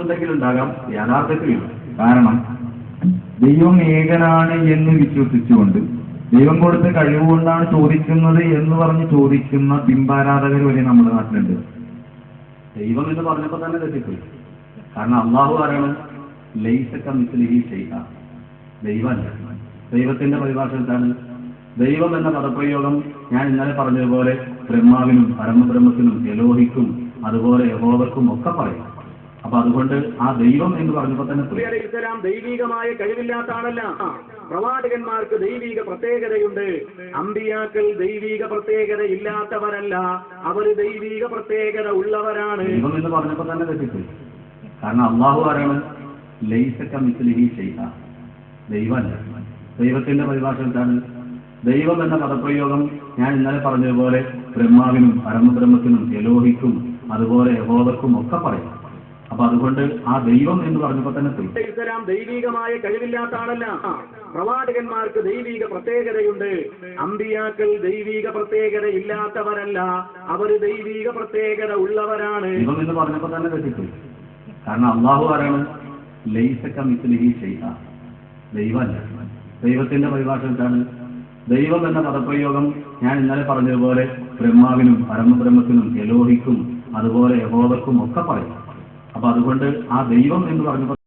എന്തെങ്കിലും ഉണ്ടാകാം യാഥാർത്ഥ്യത്തിലില്ല. കാരണം ദൈവം ഏകനാണ് എന്ന് വിശ്വസിച്ചുകൊണ്ട് ദൈവം കൊടുത്ത കഴിവുകൊണ്ടാണ് ചോദിക്കുന്നത് എന്ന് പറഞ്ഞ് ചോദിക്കുന്ന ബിംബാരാധകർ വരെ നമ്മുടെ നാട്ടിലുണ്ട്. ദൈവം എന്ന് പറഞ്ഞപ്പോൾ തന്നെ തെറ്റിപ്പോയി. കാരണം അള്ളാഹു പറയണം ലൈസക്ക മിസ്ലിഹി ചെയ്ത ദൈവമല്ല. ദൈവത്തിന്റെ പരിഭാഷ എന്താണ്? ദൈവം എന്ന പദപ്രയോഗം ഞാൻ ഇന്നലെ പറഞ്ഞതുപോലെ ബ്രഹ്മാവിനും പരമബ്രഹ്മത്തിനും എലോഹിക്കും അതുപോലെ യഹോവർക്കും ഒക്കെ പറയും. അപ്പൊ അതുകൊണ്ട് ആ ദൈവം എന്ന് പറഞ്ഞപ്പോൾ തന്നെ. അലൈഹി ഇസ്ലാം ദൈവികമായ കഴിവില്ലാത്ത ആളല്ല പ്രവാചകന്മാർക്ക് ദൈവിക പ്രത്യേകതയുണ്ട്. അമ്പിയാക്കൾ ദൈവിക പ്രത്യേകത ഇല്ലാത്തവരല്ല. അവർ ദൈവിക പ്രത്യേകത ഉള്ളവരാണ്. ദൈവം എന്ന് പറഞ്ഞപ്പോൾ തന്നെ തെറ്റിപ്പോയി. കാരണം അള്ളാഹു പറയണം ലൈസക്ക മിസ്ലിഹി ചെയ്ത ദൈവമല്ല. ദൈവത്തിന്റെ പരിഭാഷ എന്താണ്? ദൈവം എന്ന പദപ്രയോഗം ഞാൻ ഇന്നലെ പറഞ്ഞതുപോലെ ബ്രഹ്മാവിനും പരമബ്രഹ്മത്തിനും എലോഹിക്കും അതുപോലെ യഹോവക്കും ഒക്കെ പറയും. അപ്പൊ അതുകൊണ്ട് ആ ദൈവം എന്ന് പറഞ്ഞപ്പോ തന്നെ ഇസ്ലാം ദൈവികമായ കഴിവില്ലാത്ത ആളല്ല. പ്രവാചകന്മാർക്ക് ദൈവിക പ്രത്യേകതയുണ്ട്. അമ്പിയാക്കൾ ദൈവിക പ്രത്യേകത ഇല്ലാത്തവരല്ല. അവർ ദൈവിക പ്രത്യേകത ഉള്ളവരാണ്. ദൈവം എന്ന് പറഞ്ഞപ്പോ തന്നെ തെറ്റിപ്പോയി. കാരണം അള്ളാഹു ആരാണ്? ലൈസക്ക മിസ്ലിഹി ചെയ്ത ദൈവമല്ല. ദൈവത്തിന്റെ പരിഭാഷ എന്താണ്? ദൈവം എന്ന പദപ്രയോഗം ഞാൻ ഇന്നലെ പറഞ്ഞതുപോലെ ബ്രഹ്മാവിനും പരമബ്രഹ്മത്തിനും എലോഹിക്കും അതുപോലെ യഹോദർക്കും ഒക്കെ പറയും. അപ്പൊ അതുകൊണ്ട് ആ ദൈവം എന്ന് പറഞ്ഞപ്പോൾ